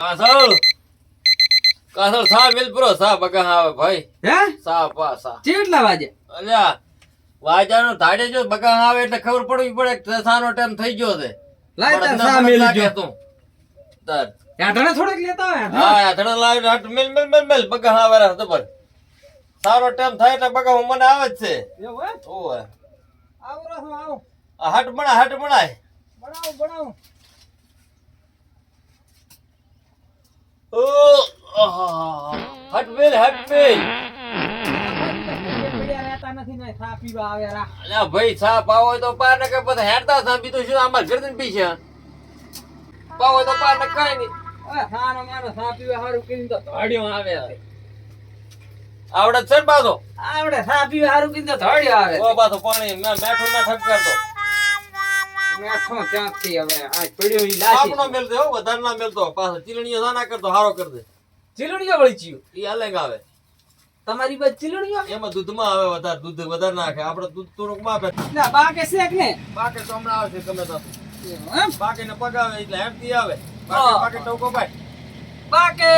કાસળ કાસળ સા મિલ પૂરો? સા બગા આવે ભાઈ. હે? સા પા સા. કેટલા વાગે અલ્યા વાજાનો ધાડે જો બગા આવે એટલે ખબર પડવી પડે કે સાનો ટાઈમ થઈ ગયો છે. લાય સા મેલી જો. તું. તાર. યાદણે થોડેક લેતા હોય હા ધડા લાવી હાટ મિલ મિલ મિલ મિલ બગા આવે રા જબર સારો ટાઈમ થાય એટલે બગા હું મને આવે જ છે. એવું હે? ઓવે. આવો આવો. હાટ બના હાટ બનાય બનાવો બનાવો ઓ આહા. હાટ મિલ હાટ ભાઈ છા પાવો તો પાર ને કે પછી હેડતા થા બીજું શું આમાં ઘર ને છે? પાવો તો પાર ને કઈ નહીં. સાનો માનો ચા પીવા હારું કીધું તો ધોડ્યો આવે. આવડે છે ને પાછો? આવડે સા પીવા હારું કીધું તો ધોડ્યો આવે. ઓ પાછો પાણી મેં મેઠું ના ઠપકારતો. મેઠો ક્યાંથી હવે? આ પડ્યો ઈ લાસી આપણો મેલતો હો વધારે ના મેલતો પાછો ચીલણીઓ ના ના કરતો હારો કર દે. ચીલણીઓ વળી ચિયો ઈ અલગ આવે. તમારી બાજુ ચીલણીઓ? એમાં દૂધમાં આવે વધારે દૂધ વધારે નાખે. આપણે દૂધ થોડુંક માપે. ના બા કે ને બાકે તો હમણાં આવશે ગમે તો? બાકે ને પગાવે એટલે હેડતી આવે. બાકે બાકે ટોકો ભાઈ. બા કે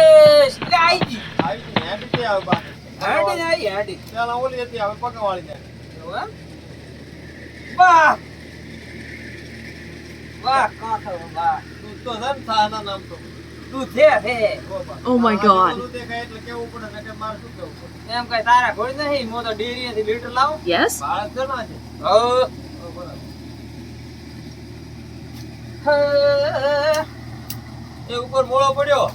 લે ગઈ. આવી ગઈ હેડી આવે બાકે. હાડી. ઓલી હતી હવે પગાવાળી એમ? વાહ. વાહ કાંઠો વાહ દૂધ તો છે ને સાના નામ તો તું છે છે my God. દૂધ દેખાય એટલે કેવું પડે ને કે મારે શું કેવું એમ કઈ તારા ઘોડી નહીં? મો તો ડેરી થી લીટર લાવું. યસ ને છે. ઓ, એ ઉપર મોળો પડ્યો.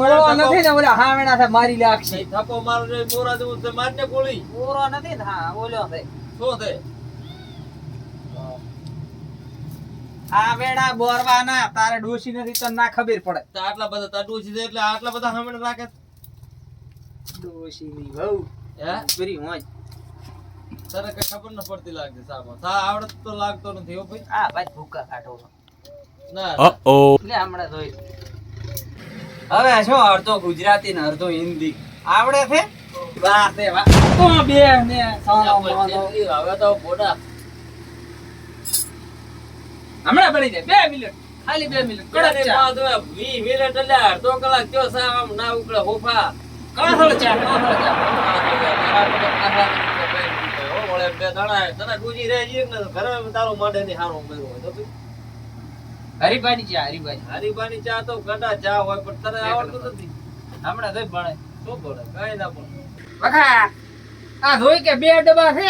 મળવા નથી ને ઓલા હાવેણા છે મારી લાગશે. થપ્પો મારો મોરા જેવું મારને ગોળી. મોરા નથી ને હા બોલ્યો છે. શું છે? આ વેડા બોરવાના તારે ડોસી નથી તને ના ખબર પડે. તો આટલા બધા તાટું છે એટલે આટલા બધા હમણાં રાખે ડોસી ની બહુ હે? બરી હોય તારે કઈ ખબર ન પડતી લાગે સામાં તા આવડત તો લાગતો નથી હો ભાઈ. આ ભાઈ ભૂકા કાઢો ના લે હમણાં જોઈ હવે શું અડધો ગુજરાતી ને અડધો હિન્દી. આવડે છે? વાહ તે વાહ. તો બે ને. હવે તો બોડા હમણાં પડી જાય બે મિનિટ ખાલી બે મિનિટ કડક ચા. વી મિનિટ એટલે અડધો કલાક કયો સા આમ ના ઉકળે હોફા. કાથળ ચા કાથળ ચા. બે દાણા તને ગુજી રહે છે ને ઘરે તારું મોઢે ની હારું મેરું હોય તો ભઈ. ની ચા હરીભાઈ. ચા તો ગટા ચા હોય પણ તને આવડતું નથી. હમણાં જોઈ ભણે. શું પડે કઈ ના વખા આ જોઈ કે બે ડબ્બા છે?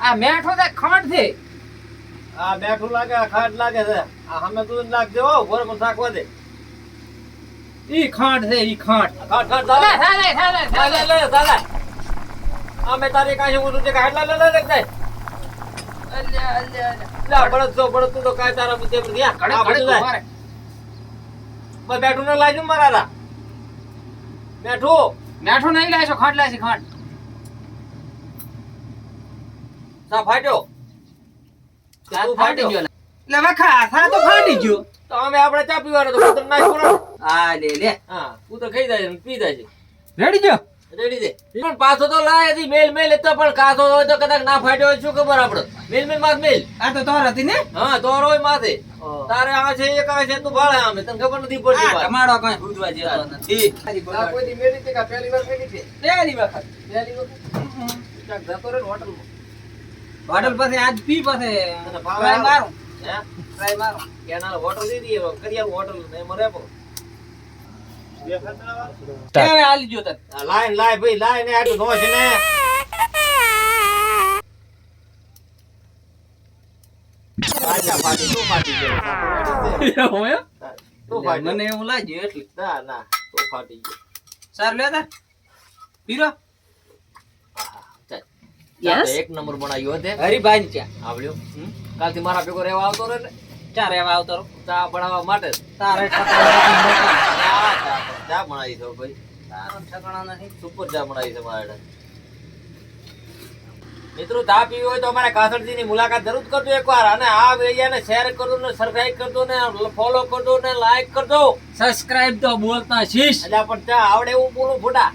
આ મેઠો છે ખંડ છે. આ બેઠું લાગે ખાટ લાગે છે. આ સામે તું લાગજે હો ઘોર પર થાકવા દે. ઈ ખાટ છે ઈ ખાટ ખાટ ખાટ ચાલે? ચાલે ચાલે ચાલે ચાલે. ચાલે અમે તારી કાંઈ હું તું ખાટલા લે લે લે જાય અલ્યા અલ્યા લે બળદ તો બળદ તું તો કાંઈ તારા બધે પર. કડક આ બધું મારે મે બેઠું ના લાજુ મારા બેઠું. બેઠું નહીં લાવશો ખાટ લાવશે ખાટ સા ફાટ્યો. ફાટી ગયો લે. લે તો ફાટી ગયો. તો અમે આપણે ચા પીવાનો તો કૂતર નાખ પૂરો. આ લે લે. હા કૂતર ખાઈ જાય છે પી જાય રેડી ગયો રેડી દે પણ પાછો તો લાય હતી મેલ મેલ તો પણ કાચો હોય તો કદાચ ના ફાટ્યો હોય શું ખબર આપણે મેલ મેલ માથ મેલ. આ તો તોર હતી ને? હા તો રોય માથે. તારે આ છે એક આ છે તું ભાળે આમે. તને ખબર નથી પડતી તમારો કઈ ભૂજવા જેવો નથી. આ કોઈથી મેલી તે કા પહેલી વાર મેલી છે? પહેલી વખત. પહેલી વખત? ક્યાંક જતો રહે ને હોટલમાં. હોટલ પાસે આજ પી પાસે ટ્રાય? હે? ટ્રાય મારું. કેનાલ હોટલ હોટલ ને ભાઈ આટલું છે ને. મને એવું લાગ્યું એટલે. ના ના તું ફાટી ગયો સારું લેતા પીરો. ચાલ, એક નંબર બનાવ્યો હતે હરીભાઈ ચા આવડ્યો. કાલથી મારા ભેગો રહેવા આવતો રહે ને? ચા રહેવા આવતો રહો. ચા બનાવવા માટે. તારે ચા બનાવી દો ભાઈ. તારો ઠકાણા નથી સુપર ચા બનાવી છે મારા મિત્રો ચા પીવી હોય તો અમારા કાસરજી ની મુલાકાત જરૂર કરજો એકવાર અને આ વિડીયોને શેર કરજો ને સબસ્ક્રાઇબ કરજો ને ફોલો કરજો ને લાઈક કરજો. સબસ્ક્રાઇબ તો બોલતા શીશ. એટલે પણ ચા આવડે એવું બોલું ફૂટા?